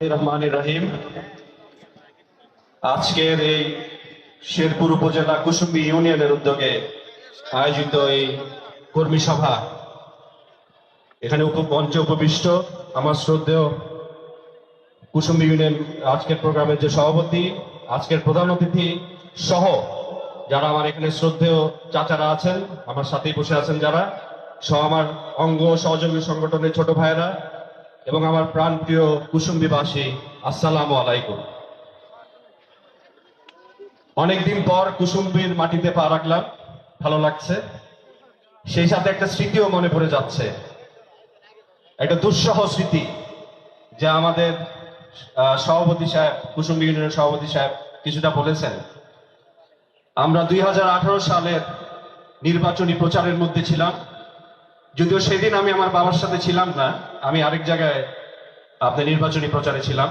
রহমান রহিম। আজকের এই শেরপুর উপজেলা কুসুম্বি ইউনিয়নের উদ্যোগে আয়োজিত এই কর্মী সভা। এখানে মঞ্চে উপবিষ্ট, আমার শ্রদ্ধেয় কুসুম্বি ইউনিয়ন আজকের প্রোগ্রামের যে সভাপতি, আজকের প্রধান অতিথি সহ যারা আমার এখানে শ্রদ্ধেয় চাচারা আছেন, আমার সাথেই বসে আছেন যারা, সহ আমার অঙ্গ সহযোগী সংগঠনের ছোট ভাইয়েরা এবং আমার প্রাণপ্রিয় কুসুম্বিবাসী, আসসালামু আলাইকুম। অনেকদিন পর কুসুম্বির মাটিতে পা রাখলাম, ভালো লাগছে। সেই সাথে একটা স্মৃতিও মনে পড়ে যাচ্ছে। একটা দুঃসহ স্মৃতি যা আমাদের সভাপতি সাহেব, কুসুম্বি ইউনিয়নের সভাপতি সাহেব কিছুটা বলেছেন। আমরা দুই হাজার আঠারো সালের নির্বাচনী প্রচারের মধ্যে ছিলাম। যদিও সেদিন আমি আমার বাবার সাথে ছিলাম না, আমি আরেক জায়গায় আপনার নির্বাচনী প্রচারে ছিলাম।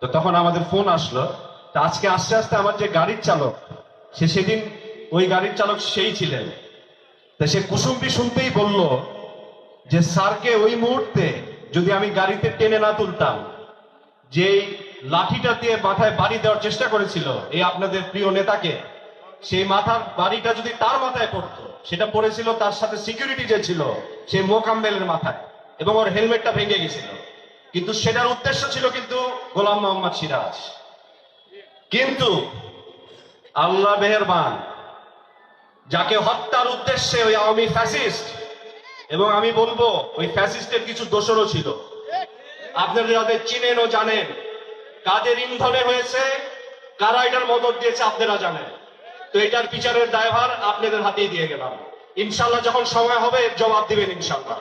তো তখন আমাদের ফোন আসলো। তা আজকে আস্তে আস্তে আমার যে গাড়ির চালক, সে সেদিন ওই গাড়ির চালক সেই ছিলেন। তা সে কুসুম্বি শুনতেই বলল যে, স্যারকে ওই মুহূর্তে যদি আমি গাড়িতে টেনে না তুলতাম, যেই লাঠিটা দিয়ে মাথায় বাড়ি দেওয়ার চেষ্টা করেছিল, এই আপনাদের প্রিয় নেতাকে, সেই মাথার বাড়িটা যদি তার মাথায় পড়তো সেটা পড়েছিল তার সাথে সিকিউরিটি যে ছিল সেই মোকাম্মেলের মাথায়, এবং ওর হেলমেটটা ভেঙে গেছিল। কিন্তু সেটার উদ্দেশ্য ছিল কিন্তু গোলাম মোহাম্মদ সিরাজ। কিন্তু আল্লাহ মেহেরবান, যাকে হত্যার উদ্দেশ্যে ওই আওয়ামী ফ্যাসিস্ট এবং আমি বলব, ওই ফ্যাসিস্টের কিছু দোষরও ছিল। আপনারা যাদের চিনেন ও জানেন, কাদের ইন্ধনে হয়েছে, কারা এটার মদত দিয়েছে আপনারা জানেন। তো এটার বিচারের দায়ভার আপনাদের হাতেই দিয়ে গেলাম। ইনশাল্লাহ যখন সময় হবে, জবাব দিবেন ইনশাল্লাহ।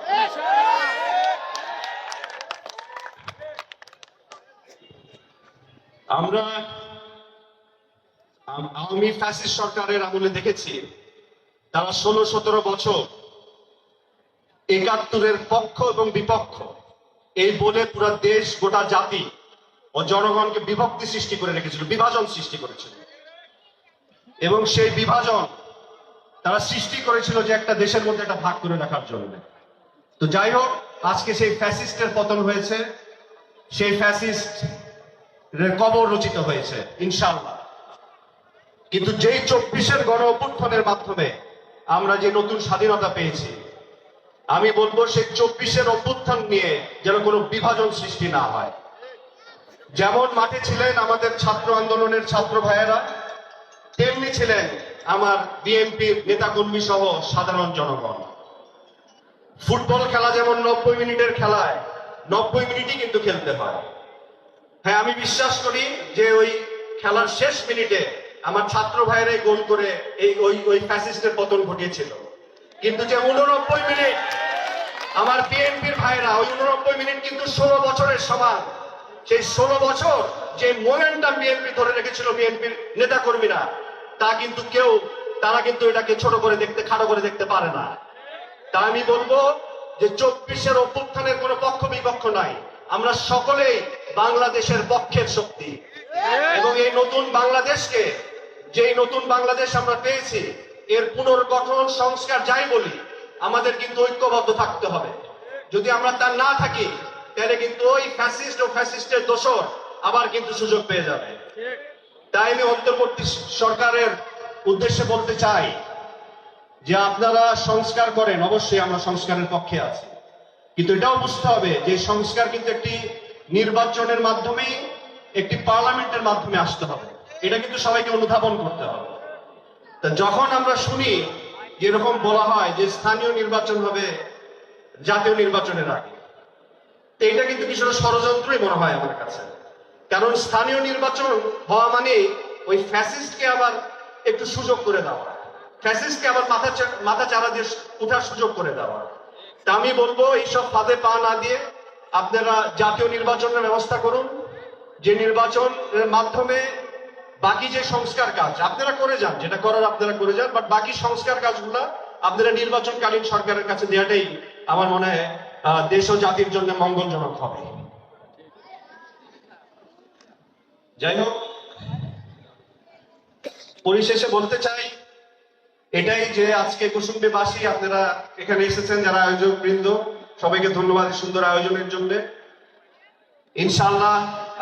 আমরা আওয়ামী ফ্যাসিস্ট সরকারের আমলে দেখেছি, তারা ষোলো, সতেরো বছর একাত্তরের পক্ষ এবং বিপক্ষ, এই বলে পুরো দেশ, গোটা জাতি ও জনগণকে বিভক্তি সৃষ্টি করে রেখেছিল, বিভাজন সৃষ্টি করেছিল। এবং সেই বিভাজন তারা সৃষ্টি করেছিল যে একটা দেশের মধ্যে একটা ভাগ করে রাখার জন্য। তো যাই হোক, আজকে সেই ফ্যাসিস্টের পতন হয়েছে, সেই ফ্যাসিস্ট কবর রচিত হয়েছে ইনশাল্লাহ কিন্তু যেই চব্বিশের গণ অভ্যুত্থানের মাধ্যমে আমরা যে নতুন স্বাধীনতা পেয়েছি, আমি বলব সেই চব্বিশের অভ্যুত্থান নিয়ে যেন কোনো বিভাজন সৃষ্টি না হয়। যেমন মাঠে ছিলেন আমাদের ছাত্র আন্দোলনের ছাত্র ভাইয়েরা তেমনি ছিলেন আমার বিএনপির নেতাকর্মী সহ সাধারণ জনগণ। ফুটবল খেলা যেমন নব্বই মিনিটের খেলায়, নব্বই মিনিটই কিন্তু খেলতে হয়। হ্যাঁ আমি বিশ্বাস করি যে ওই খেলার শেষ মিনিটে আমার ছাত্র ভাইয়েরাই গোল করে এই ওই ওই ফ্যাসিস্টের পতন ঘটিয়েছিল। কিন্তু যে উননব্বই মিনিট আমার বিএনপির ভাইরা ওই উননব্বই মিনিট কিন্তু ষোলো বছরের সমান। সেই ষোলো বছর যে মোমেন্টাম বিএনপি ধরে রেখেছিল বিএনপির নেতা কর্মীরা তা কিন্তু কেউ, তারা কিন্তু এটাকে ছোট করে দেখতে, খাটো করে দেখতে পারে না। তা আমি বলব যে চব্বিশের অভ্যুত্থানের কোনো পক্ষ বিপক্ষ নাই। আমরা সকলেই বাংলাদেশের পক্ষের শক্তি। এবং এই নতুন বাংলাদেশকে, যেই নতুন বাংলাদেশ আমরা পেয়েছি, এর পুনর্গঠন সংস্কার যাই বলি, আমাদের কিন্তু ঐক্যবদ্ধ থাকতে হবে। যদি আমরা তা না থাকি, তাহলে কিন্তু ওই ফ্যাসিস্ট ও ফ্যাসিস্টের দোষর আবার কিন্তু সুযোগ পেয়ে যাবে। তাই আমি অন্তর্বর্তী সরকারের উদ্দেশ্যে বলতে চাই যে আপনারা সংস্কার করেন, অবশ্যই আমরা সংস্কারের পক্ষে আছি। কিন্তু এটাও বুঝতে হবে যে সংস্কার কিন্তু একটি নির্বাচনের মাধ্যমেই, একটি পার্লামেন্টের মাধ্যমে আসতে হবে। এটা কিন্তু সবাইকে অনুধাবন করতে হবে। তা যখন আমরা শুনি যে এরকম বলা হয় যে স্থানীয় নির্বাচন হবে জাতীয় নির্বাচনের আগে, তো এটা কিন্তু কিছুটা ষড়যন্ত্রই মনে হয় আমার কাছে। কারণ স্থানীয় নির্বাচন হওয়া মানে ওই ফ্যাসিস্টকে আবার একটু সুযোগ করে দেওয়া। ফ্যাসিস্টকে আবার মাথা মাথা চারা দিয়ে উঠার সুযোগ করে দেওয়া। তা আমি বলব, এইসব ফাঁদে পা না দিয়ে আপনারা জাতীয় নির্বাচনের ব্যবস্থা করুন। যে নির্বাচনের মাধ্যমে বাকি যে সংস্কার কাজ, আপনারা করে যান, যেটা করার আপনারা করে যান বাট বাকি সংস্কার কাজগুলা আপনারা নির্বাচনকালীন সরকারের কাছে দেওয়াটাই আমার মনে হয় দেশ ও জাতির জন্য মঙ্গলজনক হবে। যাই হোক পরিশেষে বলতে চাই, এটাই যে আজকে কুসুম্বিবাসী আপনারা এখানে এসেছেন যারা আয়োজক বৃন্দ, সবাইকে ধন্যবাদ সুন্দর আয়োজনের জন্য। ইনশাল্লাহ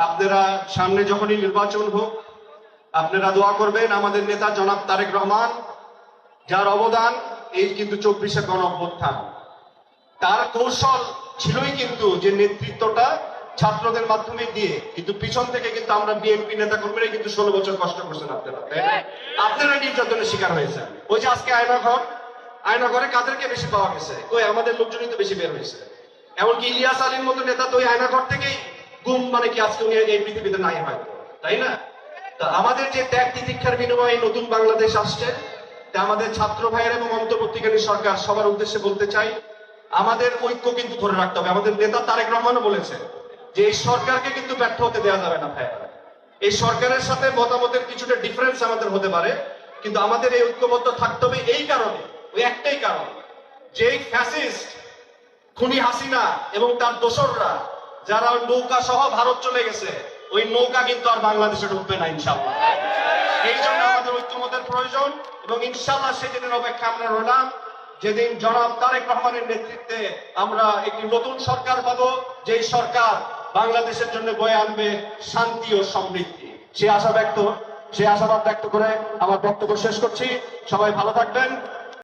আপনারা সামনে যখনই নির্বাচন হোক, আপনারা দোয়া করবেন আমাদের নেতা জনাব তারেক রহমান, যার অবদান এই কিন্তু চব্বিশে গণ অভ্যুত্থান তার কৌশল ছিলই কিন্তু যে নেতৃত্বটা ছাত্রদের মাধ্যমে দিয়ে, কিন্তু পিছন থেকে কিন্তু আমরা বিএনপি নেতা কর্মীরা কিন্তু ষোলো বছর কষ্ট করছেন আপনারা, তাই না? আপনারা নির্যাতনের শিকার হয়েছেন। ওই যে আজকে আয়নাঘর, আয়নাঘরে কাদেরকে বেশি পাওয়া গেছে? ওই আমাদের লোকজনই তো বেশি বের হয়েছে। এমনকি ইলিয়াস আলীর মতো নেতা তো ওই আয়নাঘর থেকেই গুম মানে কি আজকে উনি এই পৃথিবীতে নাই হয়তো, তাই না? তা আমাদের যে ত্যাগ তিতিক্ষার বিনিময়ে নতুন বাংলাদেশ আসছে, তা আমাদের ছাত্র ভাইয়ের এবং অন্তর্বর্তীকালীন সরকার সবার উদ্দেশ্যে বলতে চাই, আমাদের ঐক্য কিন্তু ধরে রাখতে হবে। আমাদের নেতা তারেক রহমানও বলেছে যে এই সরকারকে কিন্তু ব্যর্থ হতে দেওয়া যাবে না ভাই এই সরকারের সাথে মতামতের কিছুটা ডিফারেন্স আমাদের হতে পারে, কিন্তু আমাদের এই ঐক্যবদ্ধ থাকতে হবে এই কারণে, ওই একটাই কারণ। যে ফ্যাসিস্ট খুনি হাসিনা এবং তার দোসররা, যারা নৌকা সহ ভারত চলে গেছে, ওই নৌকা কিন্তু আর বাংলাদেশে ঢুকবে না ইনশাল্লাহ এই জন্য আমাদের ঐক্যমতের প্রয়োজন এবং ইনশাল্লাহ সেদিনের অপেক্ষা আমরা রইলাম। যেদিন জনাব তারেক রহমানের নেতৃত্বে আমরা একটি নতুন সরকার পাবো, যেই সরকার বাংলাদেশের জন্য বয়ে আনবে শান্তি ও সমৃদ্ধি। সে আশা ব্যক্ত, সে আশাবাদ ব্যক্ত করে আমার বক্তব্য শেষ করছি। সবাই ভালো থাকবেন।